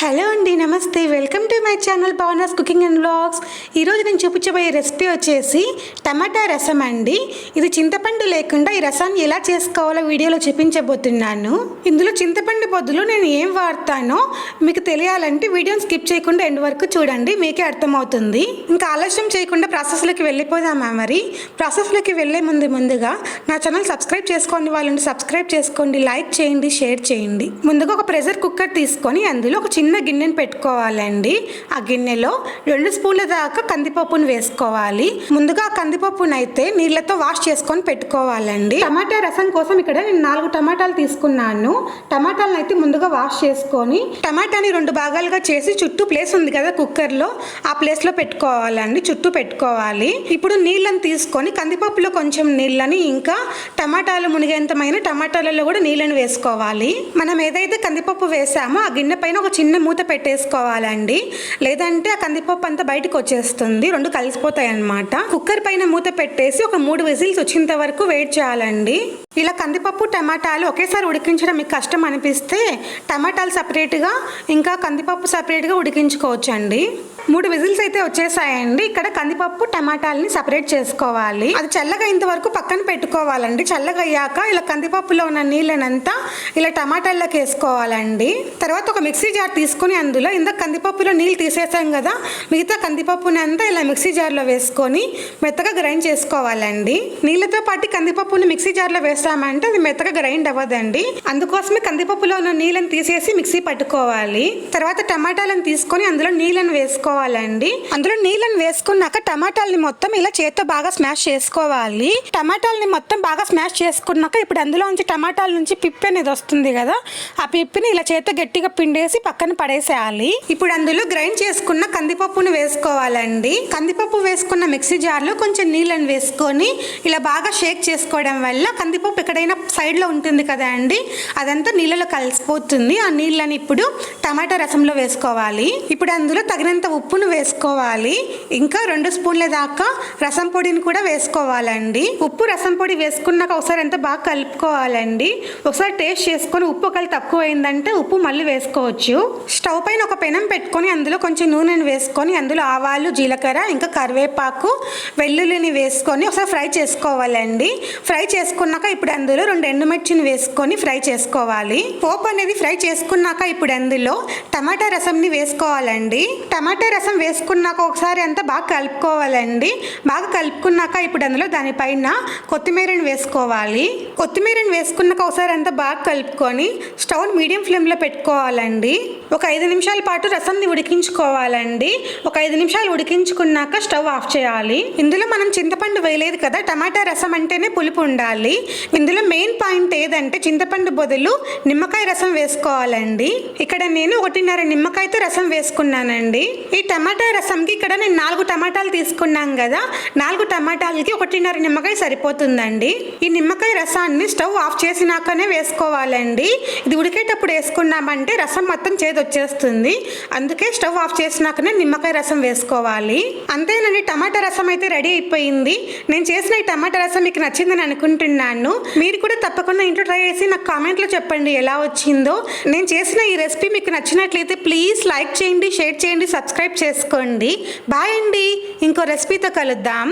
Hello అండి నమస్తే. Welcome to my channel Pavanas cooking and blogs ఈరోజు నేను చూపించబోయే రెసిపీ వచ్చేసి టమాటా రసం అండి. ఇది చింతపండు లేకుండా ఈ రసాన్ని ఎలా చేసుకోవాలో వీడియోలో చూపించబోతున్నాను. ఇందులో చింతపండు బదులు నేను ఏం వాడతానో మీకు తెలియాలంటే వీడియోని స్కిప్ చేయకుండా ఎండ్ వరకు చూడండి మీకే అర్థమవుతుంది. ఇంకా ఆలస్యం చేయకుండా ప్రాసెస్లోకి వెళ్ళిపోదామా మరి? ప్రాసెస్లోకి వెళ్ళే ముందు ముందుగా నా ఛానల్ సబ్స్క్రైబ్ చేసుకోండి వాళ్ళని సబ్స్క్రైబ్ చేసుకోండి లైక్ చేయండి షేర్ చేయండి. ముందుగా ఒక ప్రెషర్ కుక్కర్ తీసుకొని అందులో ఒక చిన్న చిన్న గిన్నెను పెట్టుకోవాలండి. ఆ గిన్నెలో రెండు స్పూన్ల దాకా కందిపప్పును వేసుకోవాలి. ముందుగా కందిపప్పును అయితే నీళ్ళతో వాష్ చేసుకొని పెట్టుకోవాలండి. టమాటా రసం కోసం ఇక్కడ నేను నాలుగు టమాటాలు తీసుకున్నాను. టమాటాలను అయితే ముందుగా వాష్ చేసుకొని టమాటాని రెండు భాగాలుగా చేసి చుట్టూ ప్లేస్ ఉంది కదా కుక్కర్లో ఆ ప్లేస్లో పెట్టుకోవాలండి. చుట్టూ పెట్టుకోవాలి. ఇప్పుడు నీళ్ళని తీసుకొని కందిపప్పులో కొంచెం నీళ్ళని ఇంకా టమాటాలు మునిగేంతమైన టమాటాలలో కూడా నీళ్ళని వేసుకోవాలి. మనం ఏదైతే కందిపప్పు వేసామో ఆ గిన్నె పైన ఒక చిన్న మూత పెట్టేసుకోవాలండి. లేదంటే ఆ కందిపప్పు అంతా బయటకు వచ్చేస్తుంది. రెండు కలిసిపోతాయి అన్నమాట కుక్కర్ పైన మూత పెట్టేసి ఒక మూడు విజిల్స్ వచ్చేంత వరకు వెయిట్ చేయాలండి. ఇలా కందిపప్పు టమాటాలు ఒకేసారి ఉడికించడం మీకు కష్టం అనిపిస్తే టమాటాలు సపరేట్గా ఇంకా కందిపప్పు సపరేట్గా ఉడికించుకోవచ్చు అండి మూడు విజిల్స్ అయితే వచ్చేసాయండి. ఇక్కడ కందిపప్పు టమాటాలని సపరేట్ చేసుకోవాలి. అది చల్లగా ఇంతవరకు పక్కన పెట్టుకోవాలండి. చల్లగా అయ్యాక ఇలా కందిపప్పులో ఉన్న నీళ్ళనంతా ఇలా టమాటాల్లోకి వేసుకోవాలండి. తర్వాత ఒక మిక్సీ జార్ తీసుకొని అందులో ఇంత కందిపప్పులో నీళ్ళు తీసేసాం కదా మిగతా కందిపప్పుని అంతా ఇలా మిక్సీ జార్లో వేసుకొని మెత్తగా గ్రైండ్ చేసుకోవాలండి. నీళ్ళతో పాటు కందిపప్పుని మిక్సీ జార్లో వేస్తామంటే అది మెత్తగా గ్రైండ్ అవ్వదండి. అందుకోసమే కందిపప్పులో ఉన్న నీళ్ళని తీసేసి మిక్సీ పట్టుకోవాలి. తర్వాత టమాటాలను తీసుకొని అందులో నీళ్ళని వేసుకోవాలండి. అందులో నీళ్ళని వేసుకున్నాక టమాటాలని మొత్తం ఇలా చేత్తో బాగా స్మాష్ చేసుకోవాలి. టమాటాలని మొత్తం బాగా స్మాష్ చేసుకున్నాక ఇప్పుడు అందులో నుంచి టమాటాల నుంచి పిప్పి అనేది వస్తుంది కదా ఆ పిప్పిని ఇలా చేత్తో గట్టిగా పిండేసి పక్కన పడేసేయాలి. ఇప్పుడు అందులో గ్రైండ్ చేసుకున్న కందిపప్పును వేసుకోవాలండి. కందిపప్పు వేసుకున్న మిక్సీ జార్లో కొంచెం నీళ్ళని వేసుకొని ఇలా బాగా షేక్ చేసుకోవడం వల్ల కందిపప్పు ఎక్కడైనా సైడ్లో ఉంటుంది కదా అండి అదంతా నీళ్ళలో కలిసిపోతుంది. ఆ నీళ్ళని ఇప్పుడు టమాటా రసంలో వేసుకోవాలి. ఇప్పుడు అందులో తగినంత ఉప్పు ఉప్పును వేసుకోవాలి. ఇంకా రెండు స్పూన్ల దాకా రసం పొడిని కూడా వేసుకోవాలండి. ఉప్పు రసం పొడి వేసుకున్నాక ఒకసారి అంతా బాగా కలుపుకోవాలండి. ఒకసారి టేస్ట్ చేసుకొని ఉప్పు ఒకవేళ తక్కువ అయిందంటే ఉప్పు మళ్ళీ వేసుకోవచ్చు. స్టవ్ పైన ఒక పెనం పెట్టుకొని అందులో కొంచెం నూనెను వేసుకొని అందులో ఆవాలు జీలకర్ర ఇంకా కరివేపాకు వెల్లుల్లిని వేసుకొని ఒకసారి ఫ్రై చేసుకోవాలండి. ఫ్రై చేసుకున్నాక ఇప్పుడు అందులో రెండు ఎండుమిర్చిని వేసుకొని ఫ్రై చేసుకోవాలి. పోపు అనేది ఫ్రై చేసుకున్నాక ఇప్పుడు అందులో టమాటా రసంని వేసుకోవాలండి. టమాటా రసం వేసుకున్నాక ఒకసారి అంతా బాగా కలుపుకోవాలండి. బాగా కలుపుకున్నాక ఇప్పుడు అందులో దానిపైన కొత్తిమీరని వేసుకోవాలి. కొత్తిమీరని వేసుకున్నాక ఒకసారి అంతా బాగా కలుపుకొని స్టవ్ మీడియం ఫ్లేమ్లో పెట్టుకోవాలండి. ఒక ఐదు నిమిషాల పాటు రసంని ఉడికించుకోవాలండి. ఒక ఐదు నిమిషాలు ఉడికించుకున్నాక స్టవ్ ఆఫ్ చేయాలి. ఇందులో మనం చింతపండు వేయలేదు కదా టమాటా రసం అంటేనే పులుపు ఉండాలి. ఇందులో మెయిన్ పాయింట్ ఏదంటే చింతపండు బదులు నిమ్మకాయ రసం వేసుకోవాలండి. ఇక్కడ నేను ఒకటిన్నర నిమ్మకాయతో రసం వేసుకున్నానండి. ఈ ఈ టమాటా రసంకి ఇక్కడ నేను నాలుగు టమాటాలు తీసుకున్నాం కదా. నాలుగు టమాటాలకి ఒకటిన్నర నిమ్మకాయ సరిపోతుందండి. ఈ నిమ్మకాయ రసాన్ని స్టవ్ ఆఫ్ చేసినాకనే వేసుకోవాలండి. ఇది ఉడికేటప్పుడు వేసుకున్నామంటే రసం మొత్తం చేదు వచ్చేస్తుంది అందుకే స్టవ్ ఆఫ్ చేసినాకనే నిమ్మకాయ రసం వేసుకోవాలి. అంతేనండి టమాటా రసం అయితే రెడీ అయిపోయింది. నేను చేసిన ఈ టమాటా రసం మీకు నచ్చిందని అనుకుంటున్నాను. మీరు కూడా తప్పకుండా ఇంట్లో ట్రై చేసి నాకు కామెంట్లో చెప్పండి ఎలా వచ్చిందో. నేను చేసిన ఈ రెసిపీ మీకు నచ్చినట్లయితే ప్లీజ్ లైక్ చేయండి షేర్ చేయండి సబ్స్క్రైబ్ సబ్స్క్రైబ్ చేసుకోండి. బాయ్ అండి. ఇంకో రెసిపీతో కలుద్దాం.